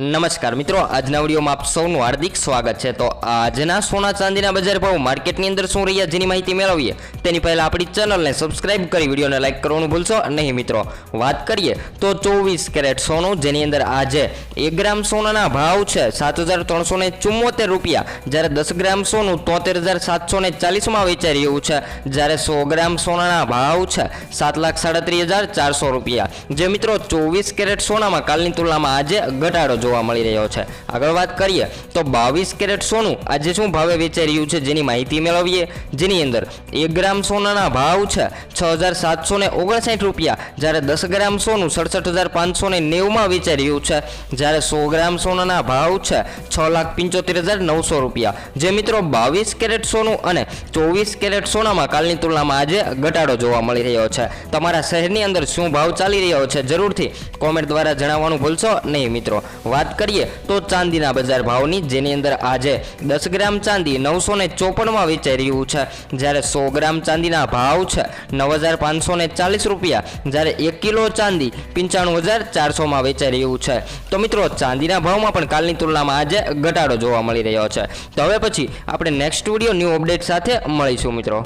નમસ્કાર મિત્રો, આજના વિડીયોમાં આપ સૌનું હાર્દિક સ્વાગત છે. તો આજના સોના ચાંદીના બજાર ભાવ માર્કેટની અંદર શું રહ્યા જેની માહિતી મેળવીએ? તેની પહેલાં આપણી ચેનલને સબસ્ક્રાઇબ કરી વિડીયોને લાઇક કરવાનું ભૂલશો નહીં મિત્રો. વાત કરીએ તો ચોવીસ કેરેટ સોનું, જેની અંદર આજે એક ગ્રામ સોનાના ભાવ છે સાત હજાર ત્રણસો ને ચુમ્મોતેર રૂપિયા. જ્યારે દસ ગ્રામ સોનું તોતેર હજાર સાતસો ને ચાલીસમાં વેચાઈ રહ્યું છે. જ્યારે સો ગ્રામ સોનાના ભાવ છે સાત લાખ સાડત્રીસ હજાર ચારસો રૂપિયા. જે મિત્રો, ચોવીસ કેરેટ સોનામાં કાલની તુલનામાં આજે ઘટાડો જોવા મળી રહ્યો છે. આગળ વાત કરીએ તો બાવીસ કેરેટ સોનું આજે શું ભાવે વેચાઈ રહ્યું છે જેની માહિતી મેળવીએ. જેની અંદર એક ગ્રામ સોનાના ભાવ છે છ હજાર સાતસો ને ઓગણસાઠ રૂપિયા. જ્યારે દસ ગ્રામ સોનું સડસઠ હજાર પાંચસો ને નેવુંમાં વેચાઈ રહ્યું છે. જ્યારે સો ગ્રામ સોનાના ભાવ છે છ લાખ પંચોતેર હજાર નવસો રૂપિયા. જે મિત્રો બાવીસ કેરેટ સોનું અને ચોવીસ કેરેટ સોનામાં કાલની તુલનામાં આજે ઘટાડો જોવા મળી રહ્યો છે. તમારા શહેરની અંદર શું ભાવ ચાલી રહ્યો છે જરૂરથી કોમેન્ટ દ્વારા જણાવવાનું ભૂલશો નહીં મિત્રો. વાત કરીએ તો ચાંદીના બજાર ભાવની, જેની અંદર આજે દસ ગ્રામ ચાંદી નવસો ને ચોપનમાં વેચાઈ રહ્યું છે. જ્યારે સો ગ્રામ ચાંદીના ભાવ છે નવ હજાર પાંચસો ને ચાલીસ રૂપિયા. જ્યારે એક કિલો ચાંદી પંચાણું હજાર ચારસોમાં વેચાઈ રહ્યું છે. તો મિત્રો, ચાંદીના ભાવમાં પણ કાલની તુલનામાં આજે ઘટાડો જોવા મળી રહ્યો છે. તો હવે પછી આપણે નેક્સ્ટ વીડિયો ન્યૂ અપડેટ સાથે મળીશું મિત્રો.